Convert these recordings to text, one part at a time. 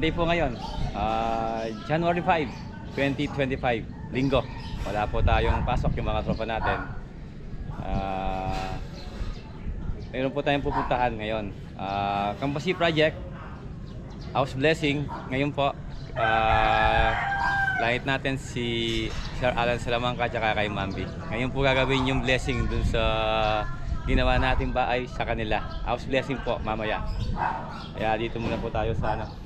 boss, Sunday po ngayon. Ah, January 5, 2025, Linggo. Wala po tayong pasok yung mga tropa natin. Ah, meron po tayong pupuntahan ngayon. Ah, Kambasi Project, House Blessing. Ngayon po, ah, langit natin si Sir Alan Salamangka at kay Mambi. Ngayon po gagawin yung blessing dun sa ginawa natin bahay sa kanila. House blessing po mamaya. Kaya dito muna po tayo sa ano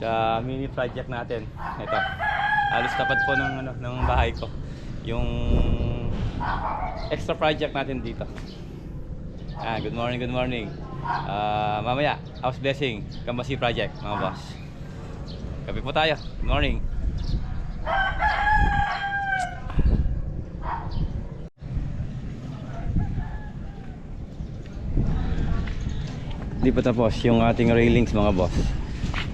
sa mini project natin. Ito. Alos tapat po ng ano ng bahay ko. Yung extra project natin dito. Ah, good morning, good morning. Ah, mamaya, house blessing, Kambasi project, mga boss. Kape po tayo. Good morning. Di pa tapos yung ating railings mga boss.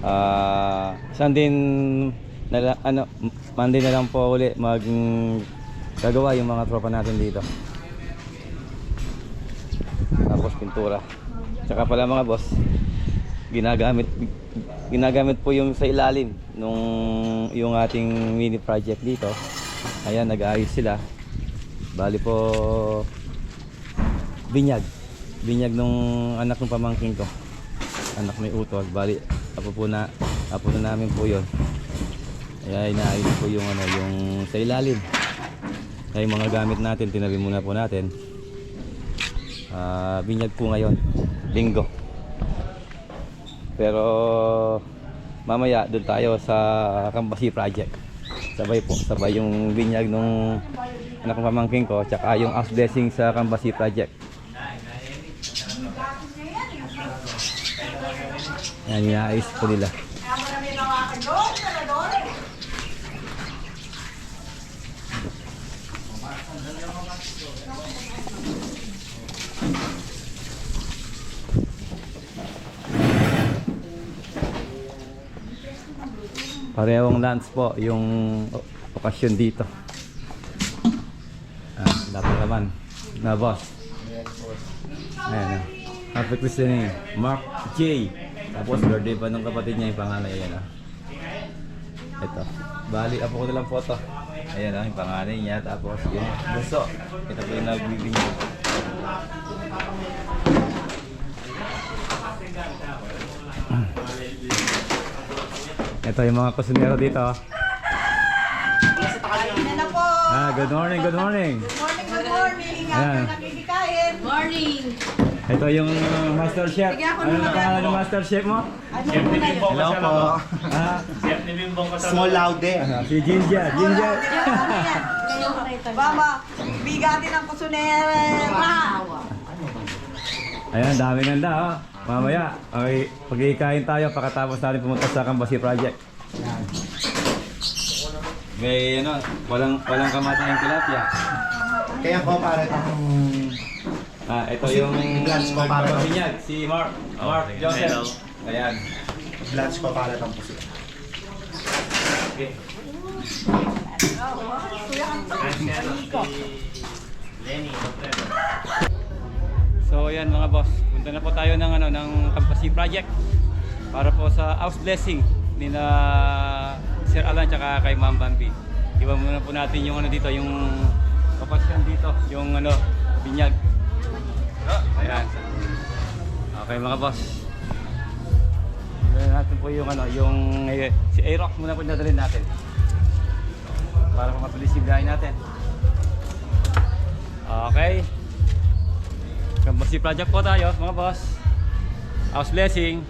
Ah, saan na, la- ano, Monday na lang po uli mag gagawa yung mga tropa natin dito. Tapos pintura. Tsaka pala mga boss, ginagamit ginagamit po yung sa ilalim nung yung ating mini project dito. Ayan, nag-aayos sila. Bali po binyag. Binyag nung anak ng pamangkin ko. Anak may utol. Bali, apo po na apo na namin po 'yon. Kaya inaayos po yung ano, yung sa ilalim. Kaya yung mga gamit natin, tinabi muna po natin. Ah, binyag po ngayon, linggo. Pero mamaya doon tayo sa Kambasi Project. Sabay po, sabay yung binyag nung anak ng pamangkin ko, tsaka yung house blessing sa Kambasi Project. Yan, inaayos po nila. Parehong lands po yung okasyon dito. Ah, dapat naman. Na boss. Ayan. ah. Happy Christening. Mark J. Tapos birthday pa ng kapatid niya yung pangalan. Ayan ah. Ito. Bali, apo ko na lang photo. Ayan ah, yung pangalan niya. Tapos yung bunso. Ito po yung nagbibigay. Ito yung mga kusinero dito. Ah, good morning, good morning. Good morning, good morning. Ayan. Morning! Ito yung uh, master chef. Sige, ako Ano na pangalan ng master chef mo? Ano po na yun? Hello po. Ah, Small Laude. ah, si Ginger, Ginger. Mama, bigatin ang kusunera. Ayan, dami nanda oh. Mamaya, okay, pagkikain tayo pagkatapos natin pumunta sa Kambasi Project. May ano, walang walang kamatayang tilapia. Kaya po pare itong Ah, ito yung Lunch ko para- Binyag, si Mark, Mark Joseph. Ayan. lunch ko para puso. Okay. So ayan mga boss, punta na po tayo ng ano ng Kampasi Project para po sa house blessing ni na Sir Alan tsaka kay Ma'am Bambi. Iba muna po natin yung ano dito, yung kapasyan dito, yung ano binyag. Ayan. Okay mga boss. Gawin natin po yung ano, yung eh, si Aerox muna po dadalhin natin. Para po mabilis yung biyahe natin. Okay. Kambasi project po tayo mga boss. House blessing.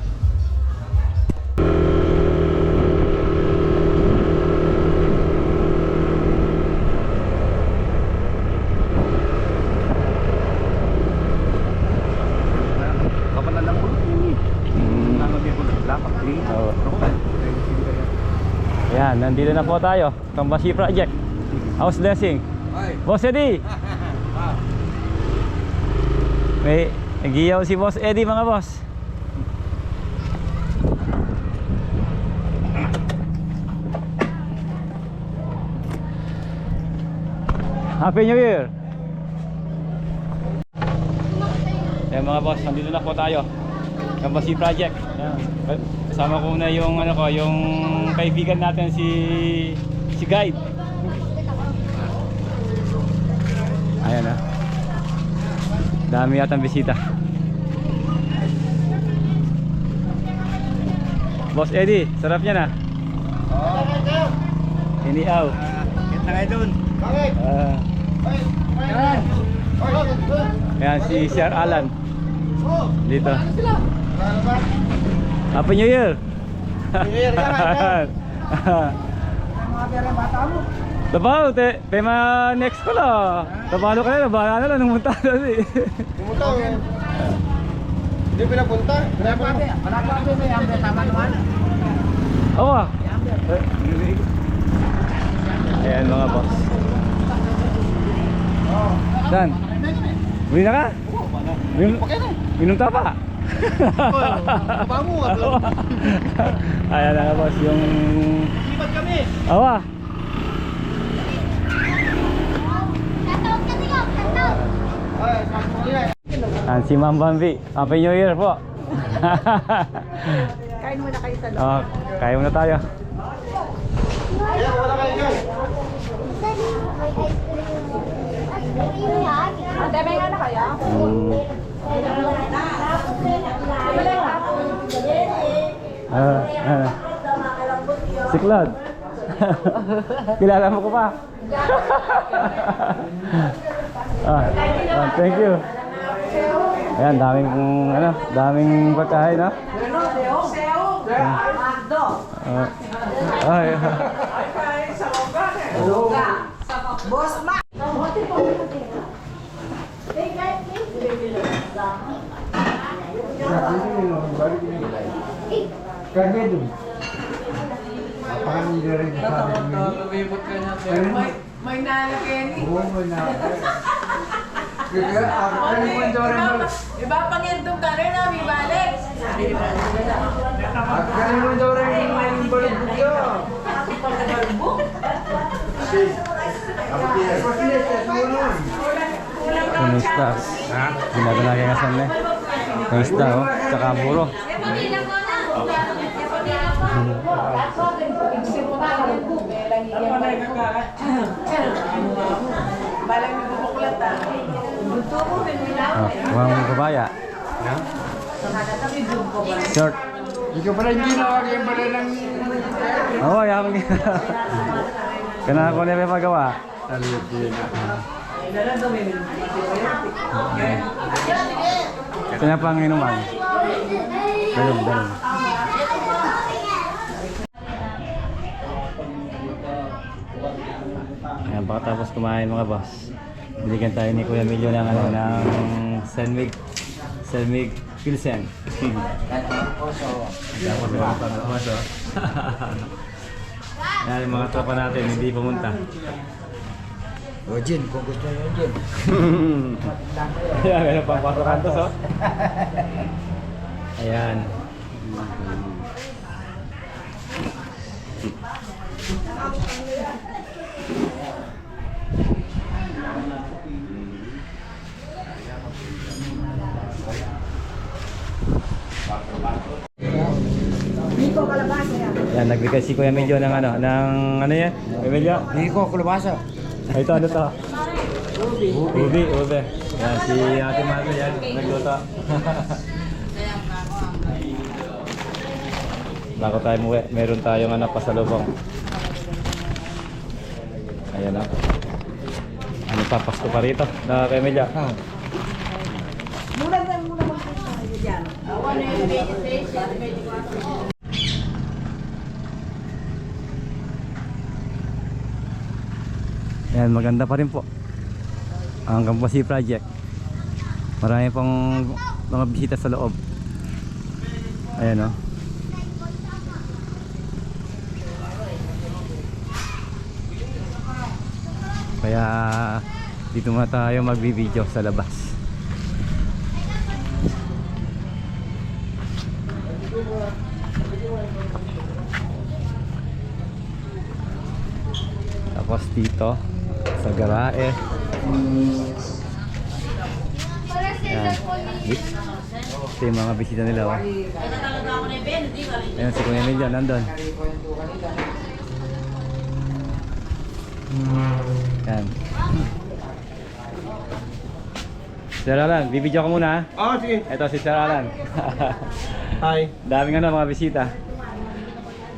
Kapanan lang po. Ano din po? Lapak. Oo. Ayan, nandito na po tayo. Kambasi project. House blessing. Boss Eddie. May nagiyaw si Boss Eddie mga boss. Happy New Year! Kaya mga boss, nandito na po tayo. Kambasi Project. Ayan. Kasama ko na yung ano ko, yung kaibigan natin si si Guide. Ayan ah. Dami yatang bisita. Boss Eddie, sarap niya na. Iniaw. Kita kayo dun. Ah. Ayan si Sir Alan. Dito. Happy New Year! New Year, yan, Tabaw, te, tema next ko la. Tabalo ka na, bahala na nung munta na si. Pumunta. Hindi pinapunta. Pinapunta. Awa. Ayan mga boss. Dan. Buli na ka? Min minum tapa? Bango ka. Ayan na boss, yung... Lipat kami. Awa. Ayan si Ma'am Bambi. Happy New Year po. Kain muna kayo sa loob. oh, kaya muna tayo. Ayan, wala kayo dyan. Ate, may ano kaya? Mm. Ah, ah. Si Claude. Kilala mo ko pa. ah, ah, thank you. Ayan, daming ano, daming pagkain, no? Ah, ay, Boss Ma. May nalagyan Iba pangintong ka rin, Abi Balik. yung isda. Ha? Ginagawa kaya nga saan eh. Yung isda, oh. Tsaka buro. Balang nagbubukulat ah. Mga kabaya. Short. Ikaw pala hindi na yung pala ng... Oo, oh, yaman ka. Kana ko na may magawa. Kanya pang inuman. Dalong, dalong. Ayan, tapos kumain mga boss. Binigyan tayo ni Kuya Emilio ng ano, ng Senmig, Senmig Pilsen. Tapos yung pagkakas, oh. Yan yung mga tropa natin, hindi pumunta. O, Jin, kung gusto nyo Jin. Ayan, meron pang 4 kantos, oh. Ayan. Yan. Yan, nagbigay si Kuya Emilio ng ano, ng ano yan? Emilio? Hindi ko, kulabasa. Ay, ito, ano to? Ubi. Ubi, ubi. Yan, si Ate Mate yan, nagluto. Bago tayo muwi, meron tayong anak pasalubong. Ayan na. Ano pa, Pasko pa rito, na kay Emilia. Muna na muna mo tayo dyan. Ayan, maganda pa rin po. Ang Gambasi Project. Marami pang mga bisita sa loob. Ayan oh. o. Kaya dito muna tayo magbibideo sa labas. Tapos dito sa garae. Yan. Ito yung mga bisita nila. Oh. Ayan si Kuya Emilio, nandun. Yan. Sir Alan, bibidyo ko muna ha. Oh, sige. Ito si Sir Alan. Hi. Daming ano, mga bisita.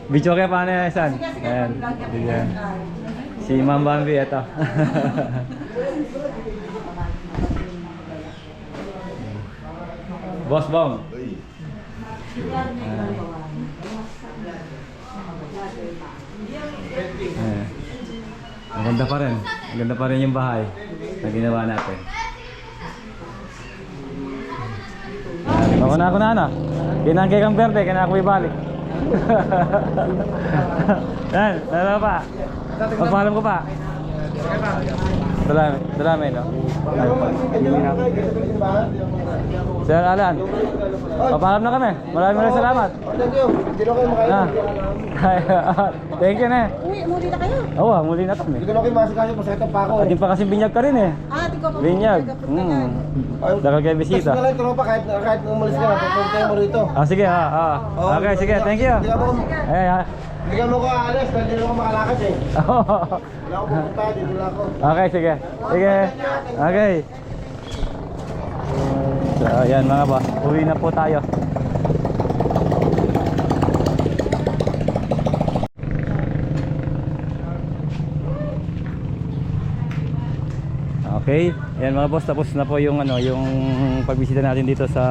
Video kayo paano yan, San? Ayan. Video. Si Ma'am Bambi, ito. Boss Bong. Ayan. Maganda pa rin. Maganda pa rin yung bahay na ginawa natin. Ako na ako na ano. Kinangkay kang berde, kaya ako ibalik. Yan, ano pa? Pagpalam ko pa. Dalami, dalami no? Sir Alan, papalam na kami. Maraming maraming salamat. Thank you. Hindi na kayo makain. Ah. Thank you na. Uy, muli na kayo. Oo, ah, muli na kami. Hindi ko na kayo masikaso. Masakit pa ako. At yung pa kasi binyag ka rin eh. Ah, di ko pa Binyag. Mm. Dahil kayo bisita. Tapos na lang tropa kahit, kahit umalis ka na. Pupunta mo rito. Ah, sige, ah, ah. Okay, sige, thank you. Hindi ka mo, Ay, ah. Hindi ka mo ko aalis. Dahil hindi ako makalakad eh. Wala ako pupunta. Dito lang ako. Okay, sige. Sige. Okay. So, ayan mga boss. Uwi na po tayo. Okay. Ayan mga boss, tapos na po yung ano, yung pagbisita natin dito sa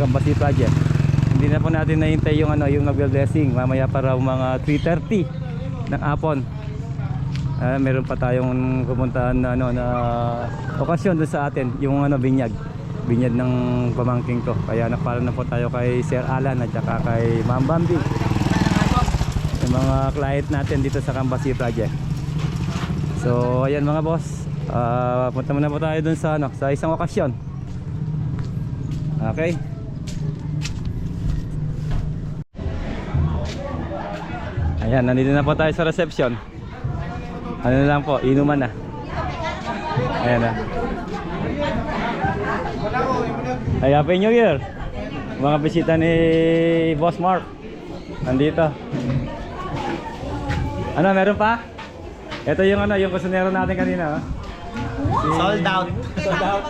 Kambasi Project. Hindi na po natin nahintay yung ano, yung nagbe-blessing. Mamaya pa raw mga 3:30 ng hapon. Ah, meron pa tayong pupuntahan na ano na okasyon doon sa atin, yung ano binyag. Binyag ng pamangking ko. Kaya nakpala na po tayo kay Sir Alan at saka kay Ma'am Bambi. Yung mga client natin dito sa Kambasi Project. So, ayan mga boss. Ah, punta muna po tayo doon sa ano, sa isang okasyon. Okay? Ayan, nandito na po tayo sa reception. Ano na lang po, inuman na. Ayan na. Ay, Happy New Year! Mga bisita ni Boss Mark. Nandito. Ano, meron pa? Ito yung ano, yung kusinero natin kanina. Oh. Sold out. Sold out.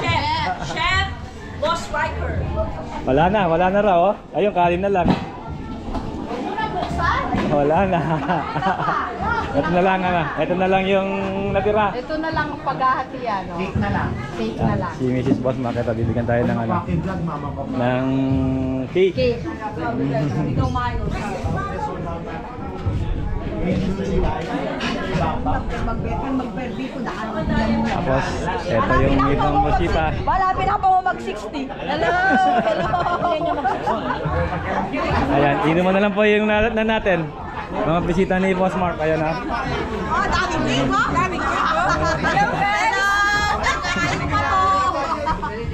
Chef! Chef! Boss Riker! Wala na, wala na raw. Oh. Ayun, kalim na lang. Wala na. Ito na lang, ano. Ito na lang yung natira. Ito na lang ang paghahatian, no? Cake na lang. Cake na lang. si Mrs. Boss makita bibigyan tayo ng ano vlog mama ko. ng cake. Cake. Ikaw mayo. Tapos ito yung ibang musita. Malapit na pa mo mag-60. Hello! Hello! Ayan, inuman na lang po yung na, na natin. Mga bisita ni Boss Mark, ayan ha. Oh, daming cake mo! Daming cake mo! Hello!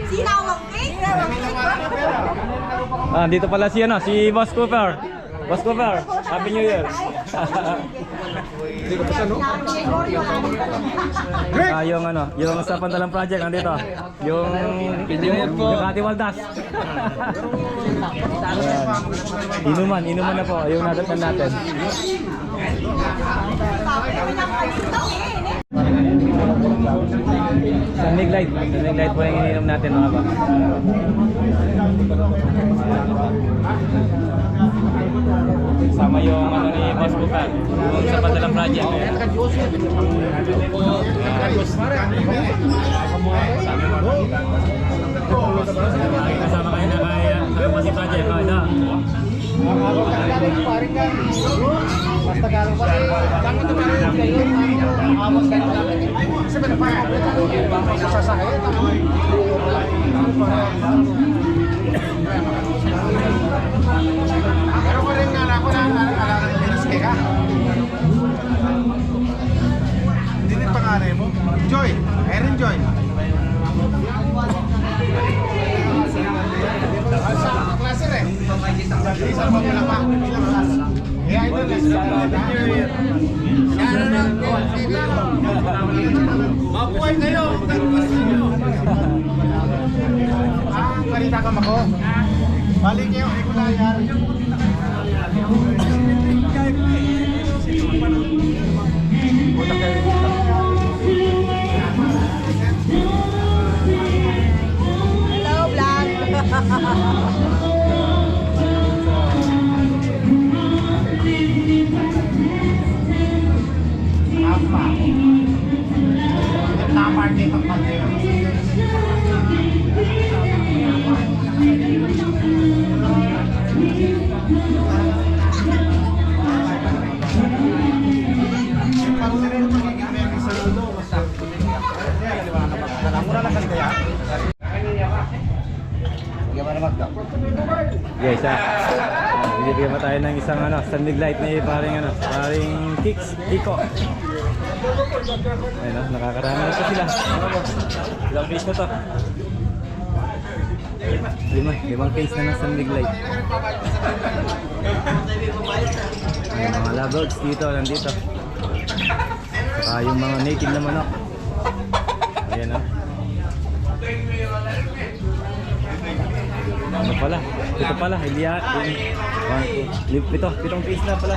Sinawang cake? Sinawang cake? Ah, dito pala si ano, si Boss Cooper. Boss Cooper, Happy New Year. Hindi ko pa siya, no? Ah, yung ano, yung sa Pantalang Project nandito. Yung yung, yung Kati Waldas. Ayan. Inuman, inuman na po, yung nadatnan natin. Sunlig light, sunlig light po yung ininom natin mga ba. Sama yung ano ni Boss yung sa Pantalang Project. Kasama kayo na kaya kasama si Project, oh, ito. Basta galing pa rin. Kamo ito meron kayo. Awas kayo namin. Kasi may napakabot. Sasakit. Pero alam ng pinaske ka. Hindi rin panganay mo. Joy. Erin Joy. Mabuhay kayo! balita ka mako. Balik kayo, ay kulayan. Puta kayo. Hello, vlog. Ayun, oh, nakakarami na pa sila. Ilang piece na to? Lima, limang case na ng standing light. May mga lovebirds dito, nandito. Saka yung mga native na manok. Ayan oh. Ano pala? Ito pala, lim- pito, pitong piece na pala.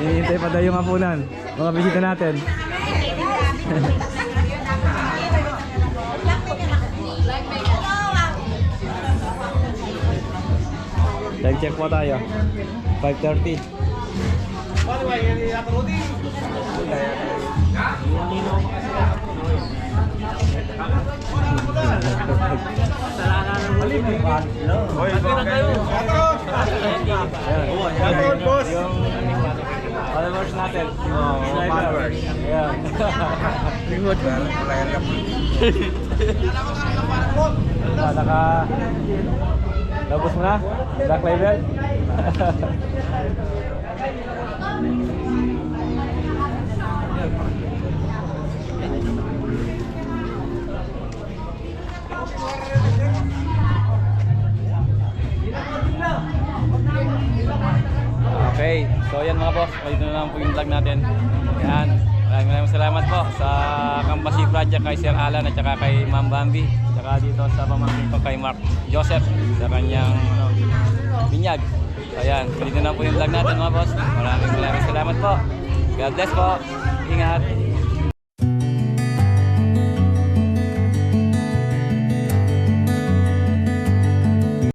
Hinihintay pa daw yung hapunan. Mga bisita natin. Time check po tayo. 5.30. Ayan. Yung followers natin. Oh, followers. Ayan. Ah, naka... Labos mo na? Black label? Ito na lang po yung vlog natin. Yan, maraming maraming salamat po sa Kambasi Project kay Sir Alan at saka kay Ma'am Bambi. Saka dito sa pamangkin ko kay Mark Joseph sa kanyang ano, binyag. So yan, dito na po yung vlog natin mga boss. Maraming maraming salamat po. God bless po. Ingat.